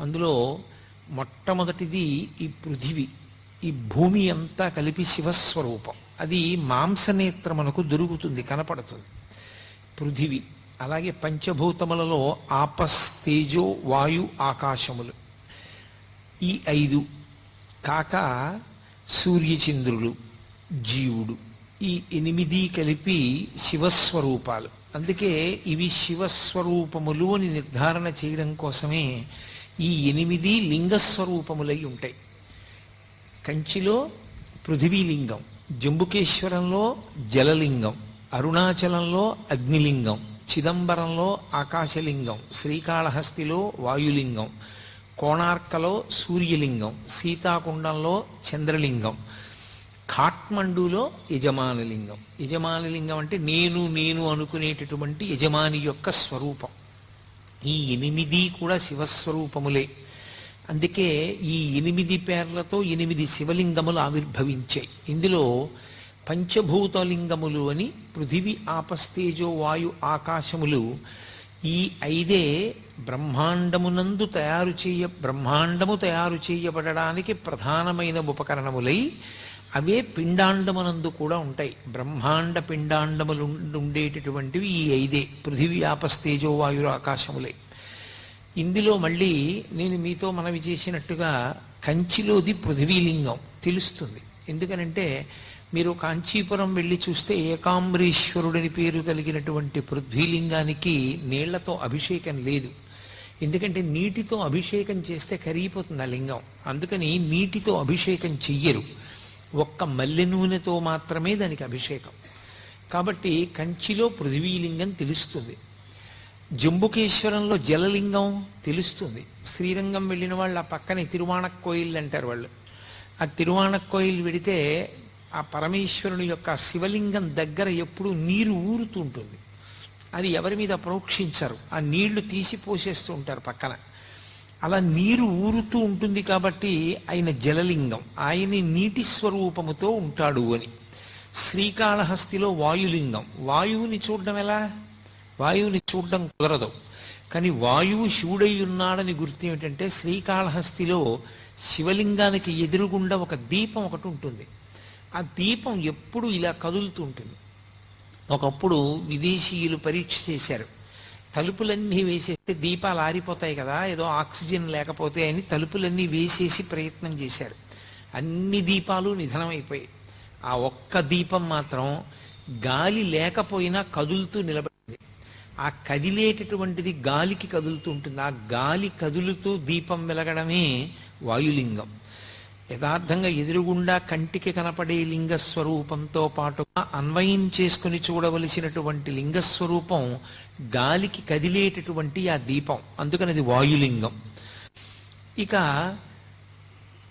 అందులో మొట్టమొదటిది ఈ పృథివి ఈ భూమి అంతా కలిపి శివస్వరూపం. అది మాంసనేత్రమునకు దొరుకుతుంది కనపడుతుంది. పృథివి అలాగే పంచభూతములలో ఆపస్ తేజో వాయు ఆకాశములు. ఈ ఐదు కాక సూర్యచంద్రులు జీవుడు ఈ ఎనిమిది కలిపి శివస్వరూపాలు. అందుకే ఇవి శివస్వరూపములు అని నిర్ధారణ చేయడం కోసమే ఈ ఎనిమిది లింగస్వరూపములై ఉంటాయి. కంచిలో పృథివీలింగం జంబుకేశ్వరంలో జలలింగం అరుణాచలంలో అగ్నిలింగం చిదంబరంలో ఆకాశలింగం శ్రీకాళహస్తిలో వాయులింగం కోణార్కలో సూర్యలింగం సీతాకుండంలో చంద్రలింగం ఖాట్మండులో యజమానలింగం. యజమానలింగం అంటే నేను నేను అనుకునేటటువంటి యజమాని యొక్క స్వరూపం. ఈ ఎనిమిది కూడా శివస్వరూపములే. అందుకే ఈ ఎనిమిది పేర్లతో ఎనిమిది శివలింగములు ఆవిర్భవించాయి. ఇందులో పంచభూతలింగములు అని పృథివి ఆపస్తేజో వాయు ఆకాశములు ఈ ఐదే బ్రహ్మాండమునందు తయారు చేయ బ్రహ్మాండము తయారు చేయబడడానికి ప్రధానమైన ఉపకరణములై అవే పిండాండమునందు కూడా ఉంటాయి. బ్రహ్మాండ పిండాండములు ఉండేటటువంటివి ఈ ఐదే. పృథివీ ఆపస్తేజో వాయు ఆకాశములే. ఇందులో మళ్ళీ నేను మీతో మనవి చేసినట్టుగా కంచిలోది పృథివీలింగం తెలుస్తుంది. ఎందుకనంటే మీరు కాంచీపురం వెళ్ళి చూస్తే ఏకాంబరీశ్వరుడిని పేరు కలిగినటువంటి పృథ్వీలింగానికి నీళ్ళతో అభిషేకం లేదు. ఎందుకంటే నీటితో అభిషేకం చేస్తే కరిగిపోతుంది ఆ లింగం. అందుకని నీటితో అభిషేకం చెయ్యరు. ఒక్క మల్లె నూనెతో మాత్రమే దానికి అభిషేకం. కాబట్టి కంచిలో పృథివీలింగం తెలుస్తుంది. జంబుకేశ్వరంలో జలలింగం తెలుస్తుంది. శ్రీరంగం వెళ్ళిన వాళ్ళు ఆ పక్కనే తిరువాణక్కోయిల్ అంటారు వాళ్ళు. ఆ తిరువాణక్కోయిల్ వెడితే ఆ పరమేశ్వరుని యొక్క శివలింగం దగ్గర ఎప్పుడు నీరు ఊరుతూ ఉంటుంది. అది ఎవరి మీద ప్రోక్షించరు. ఆ నీళ్ళు తీసి పోసేస్తూ ఉంటారు పక్కన. అలా నీరు ఊరుతూ ఉంటుంది కాబట్టి ఆయన జలలింగం. ఆయన నీటి స్వరూపముతో ఉంటాడు అని. శ్రీకాళహస్తిలో వాయులింగం. వాయువుని చూడడం ఎలా? వాయువుని చూడడం కుదరదు. కానీ వాయువు శివుడై ఉన్నాడని గుర్తు ఏమిటంటే శ్రీకాళహస్తిలో శివలింగానికి ఎదురుగుండా ఒక దీపం ఒకటి ఉంటుంది. ఆ దీపం ఎప్పుడు ఇలా కదులుతూ ఉంటుంది. ఒకప్పుడు విదేశీయులు పరీక్ష చేశారు. తలుపులన్నీ వేసేస్తే దీపాలు ఆరిపోతాయి కదా ఏదో ఆక్సిజన్ లేకపోతే అని తలుపులన్నీ వేసేసి ప్రయత్నం చేశారు అన్ని దీపాలు నిధనమైపోయాయి. ఆ ఒక్క దీపం మాత్రం గాలి లేకపోయినా కదులుతూ నిలబడింది. ఆ కదిలేటటువంటిది గాలికి కదులుతూ ఉంటుంది. ఆ గాలి కదులుతూ దీపం వెలగడమే వాయులింగం. యథార్థంగా ఎదురుగుండా కంటికి కనపడే లింగస్వరూపంతో పాటుగా అన్వయం చేసుకుని చూడవలసినటువంటి లింగస్వరూపం గాలికి కదిలేటటువంటి ఆ దీపం. అందుకని అది వాయులింగం. ఇక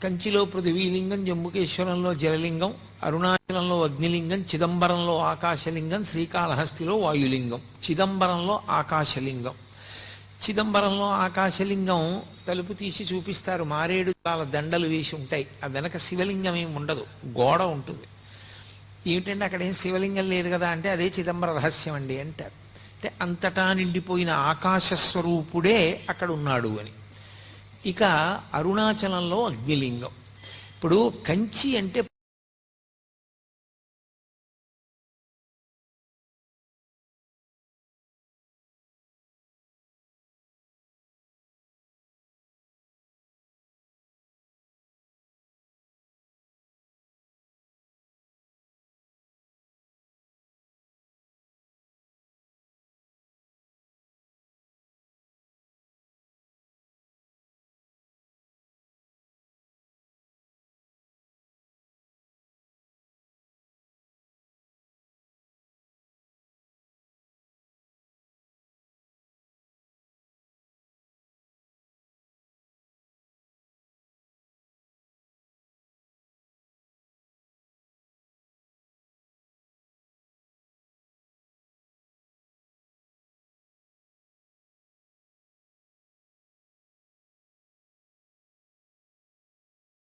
కంచిలో పృథ్వీలింగం జంబుకేశ్వరంలో జలలింగం అరుణాచలంలో అగ్నిలింగం చిదంబరంలో ఆకాశలింగం శ్రీకాళహస్తిలో వాయులింగం చిదంబరంలో ఆకాశలింగం. చిదంబరంలో ఆకాశలింగం తలుపు తీసి చూపిస్తారు. మారేడు చాలా దండలు వేసి ఉంటాయి. ఆ వెనక శివలింగం ఏమి ఉండదు. గోడ ఉంటుంది. ఏమిటంటే అక్కడ ఏం శివలింగం లేదు కదా అంటే అదే చిదంబర రహస్యం అండి అంటారు. అంటే అంతటా నిండిపోయిన ఆకాశ స్వరూపుడే అక్కడ ఉన్నాడు అని. ఇక అరుణాచలంలో అగ్నిలింగం. ఇప్పుడు కంచి అంటే